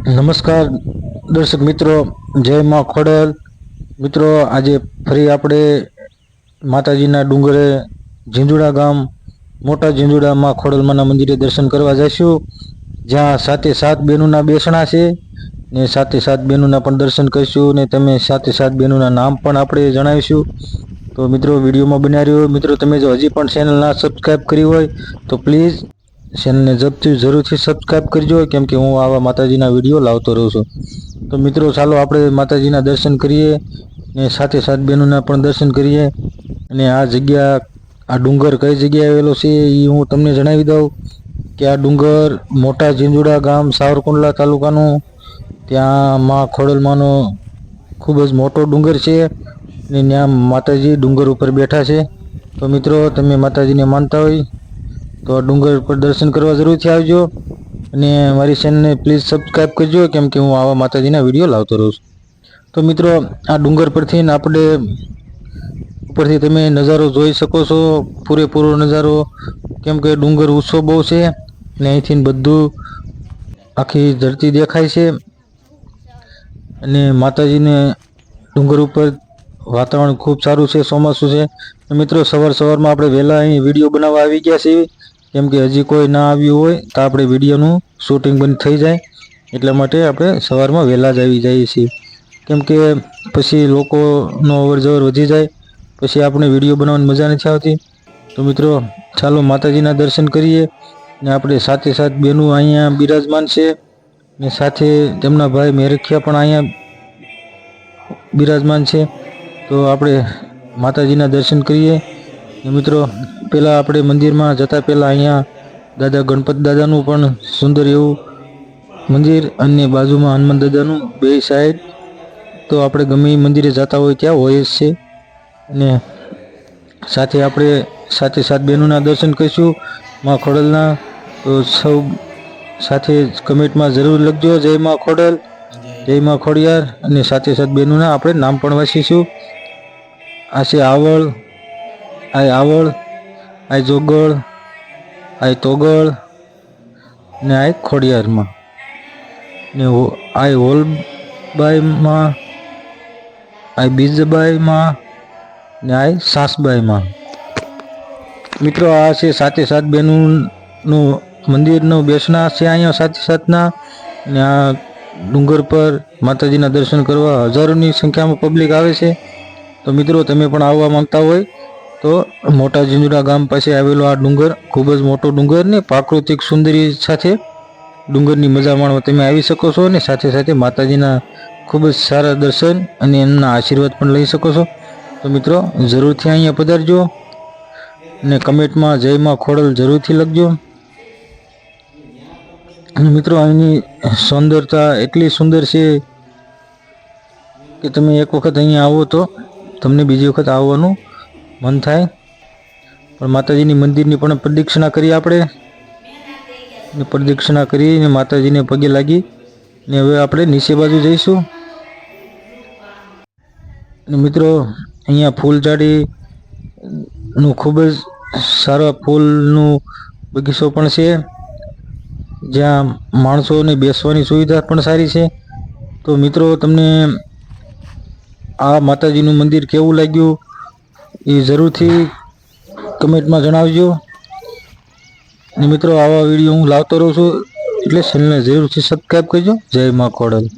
નમસ્કાર, દર્શક મિત્રો, જય માં ખોડલ. મિત્રો, આજે ફરી આપણે માતાજીના ડુંગરે ઝીંઝુડા ગામ, મોટા ઝીંઝુડામાં ખોડલમાના મંદિરે દર્શન કરવા જઈશું. જ્યાં સાતે સાત બહેનોના બેસણા છે, ને સાથે સાત બહેનોના પણ દર્શન કરીશું, ને તમે સાથે સાત બહેનોના નામ પણ આપણે જણાવીશું. તો મિત્રો, વિડીયોમાં બનાવ્યો મિત્રો, તમે જો હજી પણ ચેનલ ના સબસ્ક્રાઈબ કરી હોય, તો પ્લીઝ ચેનલને જબથી જરૂરથી સબસ્ક્રાઈબ કરજો, કેમ કે હું આવા માતાજીના વીડિયો લાવતો રહું છું. તો મિત્રો, ચાલો આપણે માતાજીના દર્શન કરીએ ને સાથે સાત બહેનોના પણ દર્શન કરીએ. અને આ જગ્યા, આ ડુંગર કઈ જગ્યાએ આવેલો છે એ હું તમને જણાવી દઉં કે આ ડુંગર મોટા ઝીંઝુડા ગામ સાવરકુંડલા તાલુકાનું. ત્યાં માં ખોડલમાંનો ખૂબ જ મોટો ડુંગર છે ને ત્યાં માતાજી ડુંગર ઉપર બેઠા છે. તો મિત્રો, તમે માતાજીને માનતા હોય તો ડુંગર પર દર્શન કરવા જરૂરથી આવજો. અને મારી ચેનલને પ્લીઝ સબસ્ક્રાઈબ કરજો, કેમ કે હું આવા માતાજીના વીડિયો લાવતો રહું છું. તો મિત્રો, આ ડુંગર પરથી આપણે ઉપરથી તમે નજારો જોઈ શકો છો, પૂરેપૂરો નજારો. કેમ કે ડુંગર ઊંચો બહુ છે અને અહીંથી બધું આખી ધરતી દેખાય છે. અને માતાજીને ડુંગર ઉપર વાતાવરણ ખૂબ સારું છે, ચોમાસું છે. મિત્રો, સવાર સવારમાં આપણે વહેલા અહીં વીડિયો બનાવવા આવી ગયા છીએ. કેમ કે હજી કોઈ ના આવ્યું હોય તો આપણે વિડીયોનું શૂટિંગ બંધ થઈ જાય. એટલા માટે આપણે સવારમાં વહેલા જ આવી જઈએ છીએ. કેમ કે પછી લોકોનો અવરજવર વધી જાય, પછી આપણે વીડિયો બનાવવાની મજા નથી આવતી. તો મિત્રો, ચાલો માતાજીના દર્શન કરીએ ને આપણે સાથે સાથ બહેનું અહીંયા બિરાજમાન છે ને સાથે તેમના ભાઈ મેરખિયા પણ અહીંયા બિરાજમાન છે. તો આપણે માતાજીના દર્શન કરીએ. મિત્રો પહેલાં આપણે મંદિરમાં જતાં પહેલાં અહીંયા દાદા ગણપત દાદાનું પણ સુંદર એવું મંદિર અને બાજુમાં હનુમાન દાદાનું બે સાઈડ તો આપણે ગમે મંદિરે જતા હોય ત્યાં હોય જ છે. અને સાથે આપણે સાથે સાત બહેનોના દર્શન કરીશું. માં ખોડલના, તો સૌ સાથે કમેન્ટમાં જરૂર લખજો. જય માં ખોડલ, જય માં ખોડિયાર અને સાથે સાત બહેનોના આપણે નામ પણ વાંચીશું. આ છે આવળ આ આવળ, આય જોગળ, આય તોગળ, ને આય ખોડિયારમાં. ને આય હોલબાઈમાં આ બીજબાઈમાં, ને આય સાસબાઈમાં. મિત્રો, આ છે સાતે સાત બહેનોનું મંદિરનું બેસના છે અહીંયા સાતે સાતના. ને આ ડુંગર પર માતાજીના દર્શન કરવા હજારોની સંખ્યામાં પબ્લિક આવે છે. તો મિત્રો, તમે પણ આવવા માંગતા હોય તો મોટા ઝીંઝુડા ગામ પાસે આવેલો આ ડુંગર ખૂબ જ મોટો ડુંગર ને પ્રાકૃતિક સુંદરી સાથે ડુંગરની મજા માણવા તમે આવી શકો છો અને સાથે સાથે માતાજીના ખૂબ જ સારા દર્શન અને એમના આશીર્વાદ પણ લઈ શકો છો. તો મિત્રો, જરૂરથી અહીંયા પધારજો અને કમેન્ટમાં જયમાં ખોડલ જરૂરથી લખજો. મિત્રો, અહીંની સુંદરતા એટલી સુંદર છે કે તમે એક વખત અહીંયા આવો તો તમને બીજી વખત આવવાનું મન થાય. પણ માતાજીની મંદિરની પણ પ્રદક્ષિણા કરી આપણે. ને પ્રદક્ષિણા કરીને માતાજીને પગે લાગી. ને હવે આપણે નીચે બાજુ જઈશું. ને મિત્રો, અહીંયા ફૂલઝાડી નું ખૂબ જ સારા ફૂલનું બગીચો પણ છે. જ્યાં માણસોને બેસવાની સુવિધા પણ સારી છે. તો મિત્રો, તમને આ માતાજીનું મંદિર કેવું લાગ્યું? એ જરૂરથી કમેન્ટમાં જણાવજો. ને મિત્રો, આવા વીડિયો હું લાવતો રહું છું. એટલે ચેનલને જરૂરથી સબસ્ક્રાઈબ કરજો. જય મા ખોડલ